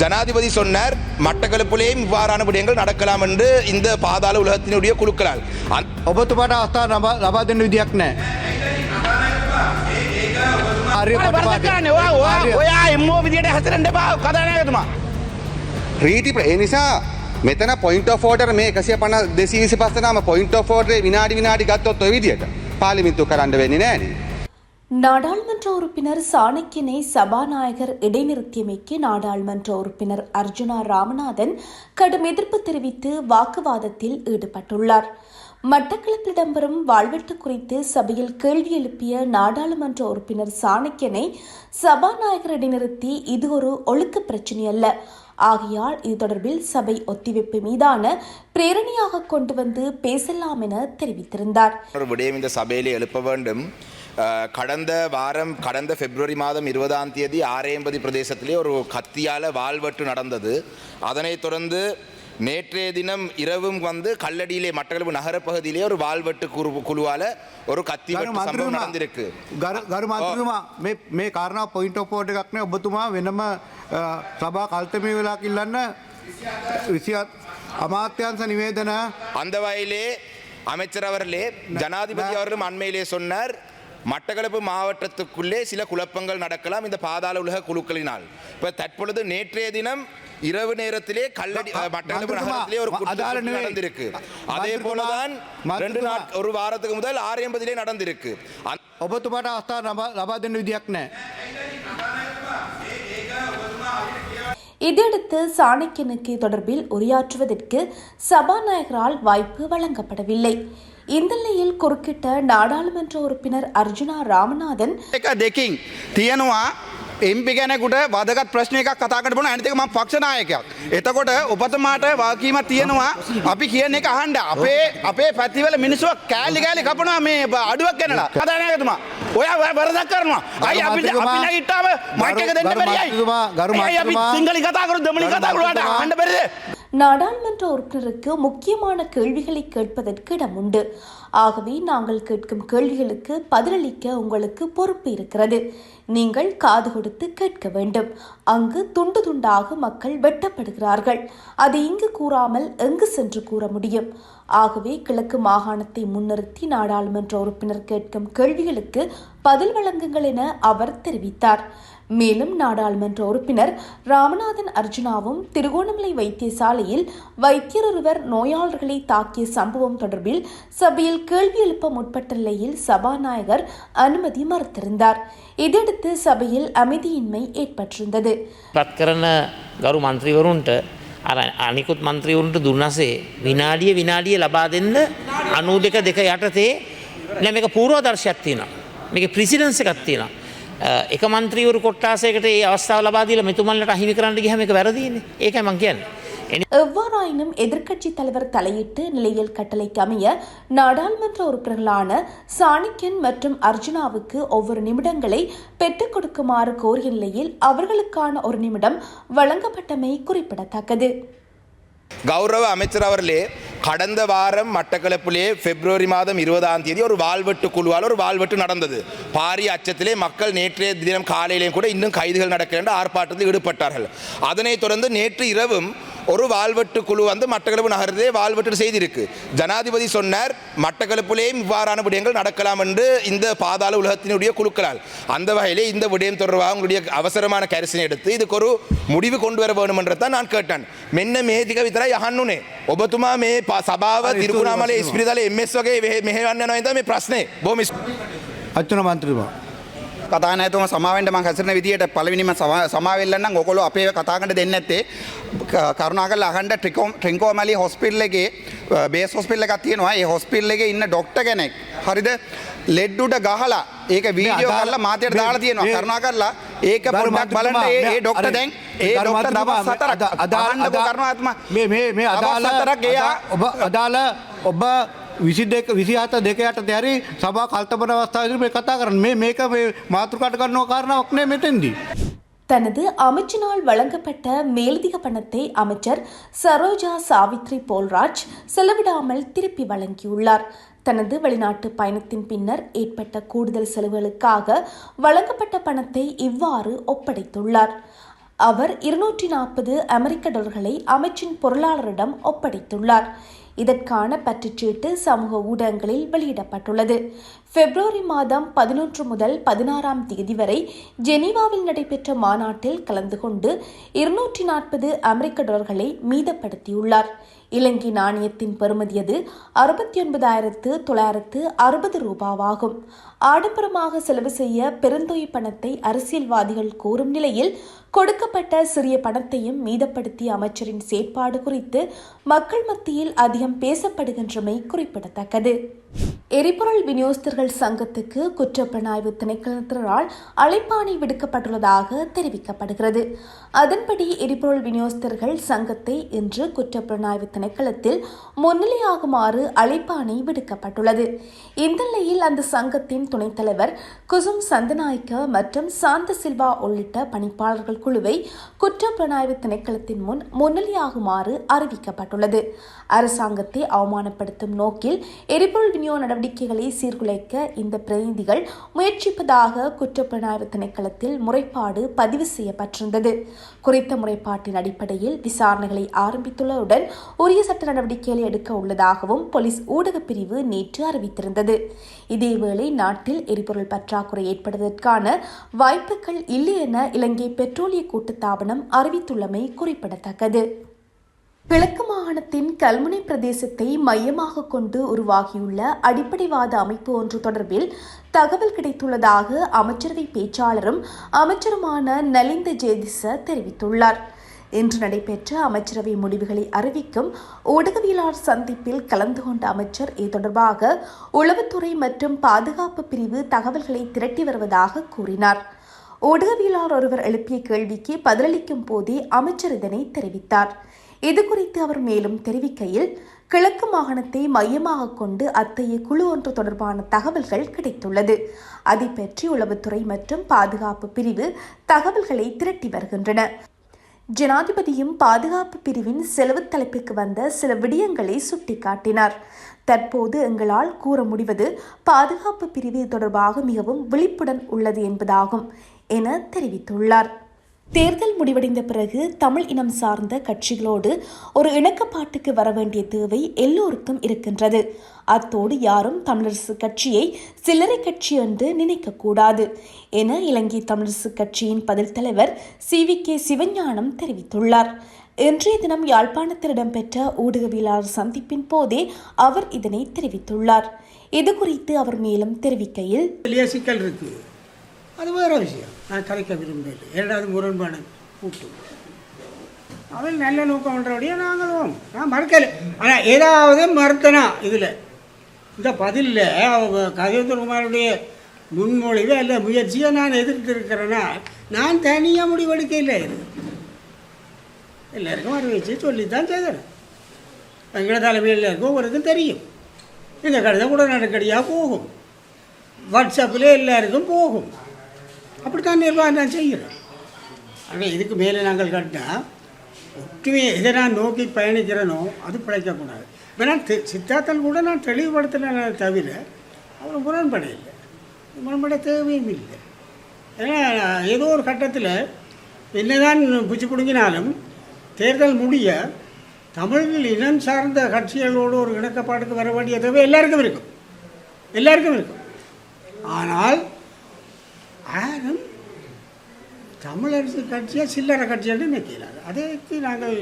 ஜனாதிபதி சொன்னார் மட்டக்களப்பிலேயும் இவ்வாறான விடயங்கள் நடக்கலாம் என்று இந்த பாதாள உலகத்தினுடைய குழுக்களால் அந்த- ඔබතුමාට අවස්ථා ලබා ලබා දෙන්න විදියක් නෑ. ආර්ය වරදකාරනේ ඔයා ඔයා ආර්ය- ඔයා එම්මෝ විදියට හැසිරෙන්න එපා කතානායකතුමා රීටි ප්‍ර- ඒ නිසා මෙතන පොයින්ට ෝඩර් මේ එකසිය පන දෙසි විසි පස්සනම පොයින්ට ෝඩේ විනාඩි විනාඩි ගත්තොත් ඔය විදියට පාලිමින්තු කරන්න වෙන්නේ නෑන. நாடாளுமன்ற உறுப்பினர் சாணக்கியனை சபாநாயகர் இடைநிறுத்தியமைக்கு நாடாளுமன்ற உறுப்பினர் அர்ஜுனா ராமநாதன் கடும் எதிர்ப்பு தெரிவித்து வாக்குவாதத்தில் ஈடுபட்டுள்ளார். மட்டக்களப்பில் இடம்பெறும் வாழ்வெட்டு குறித்து சபையில் கேள்வி எழுப்பிய நாடாளுமன்ற உறுப்பினர் சாணக்கியனை சபாநாயகர் இடைநிறுத்தி இது ஒரு ஒழுக்க பிரச்சினை அல்ல. ஆகையால் இது தொடர்பில் சபை ஒத்திவைப்பு மீதான பிரேரணையாக கொண்டு வந்து பேசலாம் என தெரிவித்திருந்தார். விடயம் இந்த சபையிலே எழுப்ப வேண்டும். கடந்த வாரம் கடந்த பிப்ரவரி மாதம் இருபதாம் தேதி ஆரேம்பதி பிரதேசத்திலே ஒரு கத்தியால வாழ்வெட்டு நடந்தது அதனைத் தொடர்ந்து நேற்றைய தினம் இரவும் வந்து கல்லடியிலே மட்டக்களப்பு நகரப் பகுதியிலே ஒரு வாழ்வெட்டு குழு குழுவால ஒரு கத்தி ගරු வெட்டு சம்பவம் මන්ත්‍රතුමා நடந்திருக்கு ගරු- ගරු මන්ත්‍රතුමා මේ මේ කාරණා පොයින්ට ෝපෝට් එකක් නෑ ඔබතුමා වෙනම අ, සභා කල්තමය වෙලා කිල්ලන්න විසිත් අමාත්‍යන්ස නිවේදන அந்த வகையிலே அமைச்சர் அவர்களே ஜனாதிபதி அவர்களும் அண்மையிலே சொன்னார் மட்டக்களப்பு மாவட்டத்துக்குள்ளே சில குழப்பங்கள் நடக்கலாம் இந்த பாதாள உலக குழுக்களினால் இப்ப தற்பொழுது நேற்றைய தினம் இரவு நேரத்திலே கல்லடி அஹ், மட்டக்களப்பு மந்திரிமா, நகரத்திலே ஒரு குற்ற- அதால குற்றம் நிலை- நடந்திருக்கு அதே மந்திரிமா, போலதான் ரெண்டு மந்திரிமா. நாட் ஒரு வாரத்துக்கு முதல் ஆரியம்பதிலே நடந்திருக்கு அந்த- ඔබතුමාට අවස්ථා ලබා ලබා දෙන්න විදියක් නෑ. இதையடுத்து சாணக்கியனுக்கு தொடர்பில் உரையாற்றுவதற்கு சபாநாயகரால் வாய்ப்பு வழங்கப்படவில்லை இந்த நிலையில் குறுக்கிட்ட நாடாளுமன்ற உறுப்பினர் அர்ஜுனா ராமநாதன் එක දෙකින් තියෙනවා එම්පි ගැනෙකුට වදගත් ප්‍රශ්න එකක් කතාකට බොන අනිතික ම පක්ෂනායකයක්. එතකොට ඔපතමාට වාකීම තියෙනවා අපි කියන එක අහන්ඩ අපේ අපේ පැතිවල මිනිස්සුව කෑලි ගෑලි කපනවා මේ බ- අඩුවක් කැනලා කතානායකතුමා ඔයා වරදක් කරනවා අයි අපි මන්ත්‍රීතුමා, අපි නැගිට්ටාම මයික එක දෙන්න ගරු බැරියයි මන්ත්‍රීතුමා, ගරු ඇයි අපි මන්ත්‍රීතුමා, සිංහලි කතා කරු දෙමනි ගරු කතා කරුවාට මන්ත්‍රීතුමා, අහන්ඩ බැරිද நாடாளுமன்ற உறுப்பினருக்கு முக்கியமான கேள்விகளை கேட்பதற்கு இடம் உண்டு. ஆகவே நாங்கள் கேட்கும் கேள்விகளுக்கு பதிலளிக்க உங்களுக்கு பொறுப்பு இருக்கிறது. நீங்கள் காது கொடுத்து கேட்க வேண்டும். அங்கு துண்டு துண்டாக மக்கள் வெட்டப்படுகிறார்கள். அது இங்கு கூறாமல் எங்கு சென்று கூற முடியும்? ஆகவே கிழக்கு மாகாணத்தை முன்னிறுத்தி நாடாளுமன்ற உறுப்பினர் கேட்கும் கேள்விகளுக்கு பதில் வழங்குங்கள் என அவர் தெரிவித்தார். மேலும் நாடாளுமன்ற உறுப்பினர் ராமநாதன் அர்ஜுனாவும் திருகோணமலை வைத்தியசாலையில் வைத்தியர் ஒருவர் நோயாளர்களை தாக்கிய சம்பவம் தொடர்பில் சபையில் கேள்வி எழுப்ப முற்பட்ட நிலையில் சபாநாயகர் அனுமதி மறுத்திருந்தார் இதையடுத்து சபையில் அமைதியின்மை ஏற்பட்டிருந்தது පත් කරන ගරු මන්ත්‍රීවරුන්ට අර අනිකුත් මන්ත්‍රීවරුන්ට දුන්නසේ විනාඩිය විනාඩිය ලබා දෙන්න අනූ දෙක දෙක යටතේ නැ මේක පූර්වදර්ශයක් තියෙන මේක ප්‍රසිඩන්ස එකක් තියෙන එක මන්ත්‍රීවරු කොට්ටාසයකට ඒ අවස්ථාව ලබාදීල මෙතුමල්ලට අහිමි කරන්න ගහම එක වැරදින ඒකයි මං කියන්න. எவ்வாறாயினும் எதிர்க்கட்சித் தலைவர் தலையிட்டு நிலையில் கட்டளைக்கு அமைய நாடாளுமன்ற உறுப்பினர்களான சாணக்கியன் மற்றும் அர்ஜுனாவுக்கு ஒவ்வொரு நிமிடங்களை பெற்றுக் கொடுக்குமாறு கோரிய நிலையில் அவர்களுக்கான ஒரு நிமிடம் வழங்கப்பட்டமை குறிப்பிடத்தக்கது கௌரவ அமைச்சர் அவர்களே கடந்த வாரம் மட்டக்களப்பிலே பிப்ரவரி மாதம் இருபதாம் தேதி ஒரு வாழ்வெட்டு குழுவால் ஒரு வாழ்வெட்டு நடந்தது. பாரிய அச்சத்திலே மக்கள் நேற்றைய தினம் காலையிலேயும் கூட இன்னும் கைதுகள் நடக்கிற ஆர்ப்பாட்டத்தில் ஈடுபட்டார்கள். அதனைத் தொடர்ந்து நேற்று இரவும் ஒரு வாழ்வெட்டு குழு வந்து மட்டக்களப்பு நகரத்திலே வாழ்வெட்டு செய்திருக்கு ஜனாதிபதி சொன்னார் மட்டக்களப்பிலேயும் இவ்வாறான விடயங்கள் நடக்கலாம் என்று இந்த பாதாள உலகத்தினுடைய குழுக்களால் அந்த வகையிலே இந்த விடயம் தொடர்பாக உங்களுடைய அவசரமான கரிசனை எடுத்து இதுக்கு ஒரு முடிவு கொண்டு வர வேண்டும் என்றதான் நான் கேட்டேன் මෙන්න මේ ටික විතරයි අහන්නුනේ ඔබතුමා මේ ප- සභාව හරි, තිරුකුණාමල ස්තුතියි, ස්පිරිතල එමස් වගේ වෙහෙ- මෙහෙවන්න නොයිද මේ ප්‍රශ්නේ බොම අච්චන මන්ත්‍රතුමා. කතානායතුම සමාවෙන්ට මං හැසිරෙන විදියට පළවෙනිම සමාවෙල්ලන්නම් ඔකොලෝ අපේ කතාකට දෙන්න ඇත්තේ කරුණාකරලා අහන්න ට්‍රිකෝම් ට්‍රින්කෝමලි හොස්පිටල් එකේ බේස් හොස්පිටල් එකක් තියෙනවා. ඒ හොස්පිටල් එකේ ඉන්න ડોක්ටර් කෙනෙක්. හරිද? ලෙඩ් උඩ ගහලා ඒක වීඩියෝ කරලා මාධ්‍යයට දාලා තියෙනවා. කරුණාකරලා ඒක පොඩ්ඩක් බලන්න. ඒ ડોක්ටර් දැන් ඒ ડોක්ටර් දවස් හතරක් අදාළ කරුණාත්ම මේ මේ මේ අදාළ හතරක් එයා ඔබ අදාළ ඔබ විසි දෙක විසි හත දෙක යට දැරි සභා කල්තපන අවස්ථාව මේ කතා කරන්න මේ මේක මේ මාතෘකට කරනවා කාරණාවක් නෑ මෙතෙන්දී. தனது அமைச்சினால் வழங்கப்பட்ட மேலதிக பணத்தை அமைச்சர் சரோஜா சாவித்ரி போல்ராஜ் செலவிடாமல் திருப்பி வழங்கியுள்ளார் தனது வெளிநாட்டு பயணத்தின் பின்னர் ஏற்பட்ட கூடுதல் செலவுகளுக்காக வழங்கப்பட்ட பணத்தை இவ்வாறு ஒப்படைத்துள்ளார் அவர் இருநூற்றி நாற்பது அமெரிக்க டாலர்களை அமைச்சின் பொருளாளரிடம் ஒப்படைத்துள்ளார். இதற்கான பற்றுச்சீட்டு சமூக ஊடகங்களில் வெளியிடப்பட்டுள்ளது. பிப்ரவரி மாதம் பதினொன்று முதல் பதினாறாம் தேதி வரை ஜெனீவாவில் நடைபெற்ற மாநாட்டில் கலந்து கொண்டு இருநூற்றி நாற்பது அமெரிக்க டாலர்களை மீதப்படுத்தியுள்ளார். இலங்கை நாணயத்தின் பெறுமதியது அறுபத்தி ஒன்பதாயிரத்து தொள்ளாயிரத்து அறுபது ரூபாவாகும். ஆடம்பரமாக செலவு செய்ய பெருந்தொய் பணத்தை அரசியல்வாதிகள் கோரும் நிலையில் கொடுக்கப்பட்ட சிறிய பணத்தையும் மீதப்படுத்திய அமைச்சரின் செயற்பாடு குறித்து மக்கள் மத்தியில் அதிகம் பேசப்படுகின்றமை குறிப்பிடத்தக்கது. எரிபொருள் விநியோகஸ்தர்கள் சங்கத்துக்கு குற்றப்புலனாய்வு திணைக்களத்தினரால் அழைப்பாணை விடுக்கப்பட்டுள்ளதாக தெரிவிக்கப்படுகிறது. அதன்படி எரிபொருள் விநியோகஸ்தர்கள் சங்கத்தை இன்று குற்றப்புலனாய்வு திணைக்களத்தில் முன்னிலையாகுமாறு அழைப்பாணை விடுக்கப்பட்டுள்ளது. இந்த நிலையில் அந்த சங்கத்தின் துணைத் தலைவர் குசும் சந்தநாயக்க மற்றும் சாந்த சில்வா உள்ளிட்ட பணிப்பாளர்கள் குழுவை குற்றப்புலனாய்வு திணைக்களத்தின் முன் முன்னிலையாகுமாறு அறிவிக்கப்பட்டுள்ளது. அரசாங்கத்தை அவமானப்படுத்தும் நோக்கில் எரிபொருள் விநியோக நடவடிக்கைகளை சீர்குலைக்க இந்த பிரதிநிதிகள் முயற்சிப்பதாக குற்றப்புலனாய்வு திணைக்களத்தில் முறைப்பாடு பதிவு செய்யப்பட்டிருந்தது. குறித்த முறைப்பாட்டின் அடிப்படையில் விசாரணைகளை ஆரம்பித்துள்ளதுடன் உரிய சட்ட நடவடிக்கைகளை எடுக்க உள்ளதாகவும் போலீஸ் ஊடகப் பிரிவு நேற்று அறிவித்திருந்தது. இதேவேளை நாட்டில் எரிபொருள் பற்றாக்குறை ஏற்படுவதற்கான வாய்ப்புகள் இல்லை என இலங்கை பெட்ரோலிய கூட்டுத்தாபனம் அறிவித்துள்ளமை குறிப்பிடத்தக்கது. கிழக்கு மாகாணத்தின் கல்முனை பிரதேசத்தை மையமாக கொண்டு உருவாகியுள்ள அடிப்படைவாத அமைப்பு ஒன்று தொடர்பில் தகவல் கிடைத்துள்ளதாக அமைச்சரவை பேச்சாளரும் அமைச்சருமான நலிந்த ஜேதிச தெரிவித்துள்ளார். இன்று நடைபெற்ற அமைச்சரவை முடிவுகளை அறிவிக்கும் ஊடகவியலாளர் சந்திப்பில் கலந்து கொண்ட அமைச்சர் இது தொடர்பாக உளவுத்துறை மற்றும் பாதுகாப்பு பிரிவு தகவல்களை திரட்டி வருவதாக கூறினார். ஊடகவியலாளர் ஒருவர் எழுப்பிய கேள்விக்கு பதிலளிக்கும் போதே அமைச்சர் இதனை தெரிவித்தார். இதுகுறித்து அவர் மேலும் தெரிவிக்கையில் கிழக்கு மாகாணத்தை மையமாக கொண்டு அத்தகைய குழு ஒன்று தொடர்பான தகவல்கள் கிடைத்துள்ளது. அதை பற்றி உளவுத்துறை மற்றும் பாதுகாப்பு பிரிவு தகவல்களை திரட்டி வருகின்றன. ஜனாதிபதியும் பாதுகாப்பு பிரிவின் செலவு தலைப்புக்கு வந்த சில விடயங்களை சுட்டிக்காட்டினார். தற்போது எங்களால் கூற முடிவது பாதுகாப்பு பிரிவு தொடர்பாக மிகவும் விழிப்புடன் உள்ளது என்பதாகும் என தெரிவித்துள்ளார். தேர்தல் முடிவடைந்த பிறகு தமிழ் இனம் சார்ந்த கட்சிகளோடு ஒரு இணக்கப்பாட்டுக்கு வர வேண்டிய தேவை எல்லோருக்கும் இருக்கின்றது. அத்தோடு யாரும் தமிழரசு கட்சியை சில்லறை கட்சி என்று நினைக்கக்கூடாது என இலங்கை தமிழரசு கட்சியின் பதில் தலைவர் சி. வி. கே. சிவஞானம் தெரிவித்துள்ளார். இன்றைய தினம் யாழ்ப்பாணத்தில் இடம்பெற்ற ஊடகவியலாளர் சந்திப்பின் போதே அவர் இதனை தெரிவித்துள்ளார். இது குறித்து அவர் மேலும் தெரிவிக்கையில் சிக்கல் இருக்கு. அது வேறு விஷயம். நான் கலைக்க விரும்பவில்லை இரண்டாவது முரண்பாடு கூட்டு. அவள் நல்ல நோக்கம் பண்ணுறபடியே நாங்களும். நான் மறக்கலை. ஆனால் ஏதாவது மறுத்தனா இதில். இந்த பதிலில் அவங்க கஜேந்திரகுமாருடைய முன்மொழிவு அல்ல முயற்சியை நான் எதிர்த்து இருக்கிறேன்னா நான் தனியாக முடிவெடுக்க இல்லை. இது எல்லாருக்கும் அறிவிச்சு சொல்லித்தான் செய்கிறேன் எங்களை தலைமையில் இருக்கும் ஒருக்கும் தெரியும். இந்த கடிதம் கூட நடுக்கடியாக போகும் வாட்ஸ்அப்பில் எல்லாருக்கும் போகும். அப்படித்தான் நிர்வாகம் நான் செய்கிறோம் ஆனால் இதுக்கு மேலே நாங்கள் கட்டினா ஒற்றுமையை எதை நான் நோக்கி பயணிக்கிறேனோ அது பிழைக்கக்கூடாது. இப்போ நான் சித்தார்த்தன் கூட நான் தெளிவுபடுத்தினேன் தவிர அவர் முரண்பட இல்லை. முரண்பட தேவையும் இல்லை. ஏன்னா ஏதோ ஒரு கட்டத்தில் என்னதான் பிச்சு பிடுங்கினாலும் தேர்தல் முடிய தமிழில் இனம் சார்ந்த கட்சிகளோடு ஒரு இணக்கப்பாட்டுக்கு வர வேண்டிய தேவை எல்லாருக்கும் இருக்கும். எல்லாருக்கும் இருக்கும். ஆனால் யாரும் தமிழரசு கட்சியை சில்லறை கட்சின்னு நிற்கிறார் அதற்கு நாங்கள்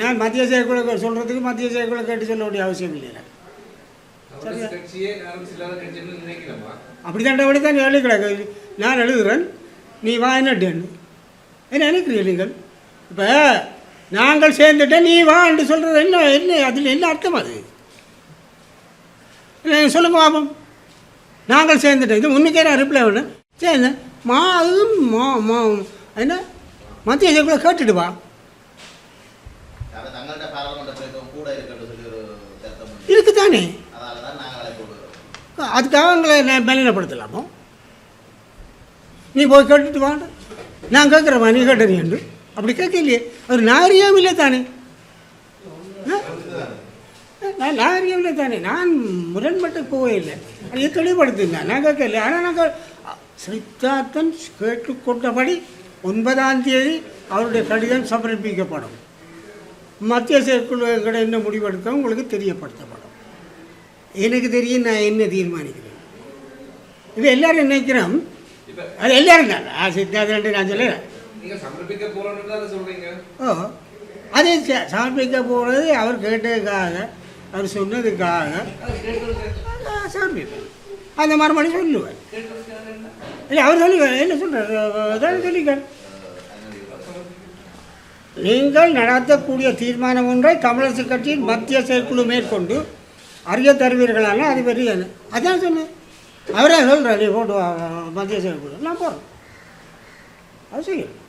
நான் மத்திய செயற்குழு சொல்கிறதுக்கு மத்திய செயற்குழு கேட்டு சொல்ல வேண்டிய அவசியம் இல்லை. அப்படி தாண்டபடி தான் எழுதி கிடக்கு நான் எழுதுகிறேன். நீ வா என்னட்டேன்னு என்ன நினைக்கிறீங்க நீங்கள்? இப்போ நாங்கள் சேர்ந்துட்டேன் நீ வா என்று சொல்கிறது என்ன? என்ன அதில் என்ன அர்த்தம் அது? இல்லை, சொல்லுங்க பாப்போம் நாங்கள் சேர்ந்துட்டோம். இது முன்னுக்கே நான் ரிப்ளை பண்ணேன் சரி மா அதுவும் மா மா என்ன? மத்திய செயற்குழு கேட்டுட்டு வா ஒரு. இருக்குதானே? அதுக்காக எங்களை நான் பலனப்படுத்தலாமோ நீ போய் கேட்டுட்டு வாங்க நான் கேட்குறேம்மா நீ கேட்டது என்று. அப்படி கேட்கலையே அது நாரியம் இல்லை தானே? நான் இல்லை தானே நான் முரண்பட்டு போவே இல்லை அதை தெளிவுபடுத்துங்க. நான் கேட்கல. ஆனால் நாங்கள் சித்தார்த்தன் கேட்டுக்கொண்டபடி ஒன்பதாம் தேதி அவருடைய கடிதம் சமர்ப்பிக்கப்படும். மத்திய செயற்குழு எங்கட என்ன முடிவெடுக்க உங்களுக்கு தெரியப்படுத்தப்படும். எனக்கு தெரியும் நான் என்ன தீர்மானிக்கிறேன். இது எல்லாரும் நினைக்கிறோம்? அது எல்லாரும் தான். சித்தாந்தம் நான் சொல்லுறேன் ஓ அது சமர்ப்பிக்க போகிறது அவர் கேட்டதுக்காக அவர் சொன்னதுக்காக ஆ, அந்த மறுபடி சொல்லுவேன் இல்லை அவர் சொல்லுவார். என்ன சொல்கிறார் அதான் சொல்லிக்கார். நீங்கள் நடத்தக்கூடிய தீர்மானம் ஒன்றை தமிழரசு கட்சியின் மத்திய செயற்குழு மேற்கொண்டு அறிய தருவீர்களான அது பெரிய அதான் சொன்னேன். அவரே சொல்கிறார் நீ போட்டு வா, மத்திய செயற்குழு. நான் போகிறேன் அது செய்யணும்.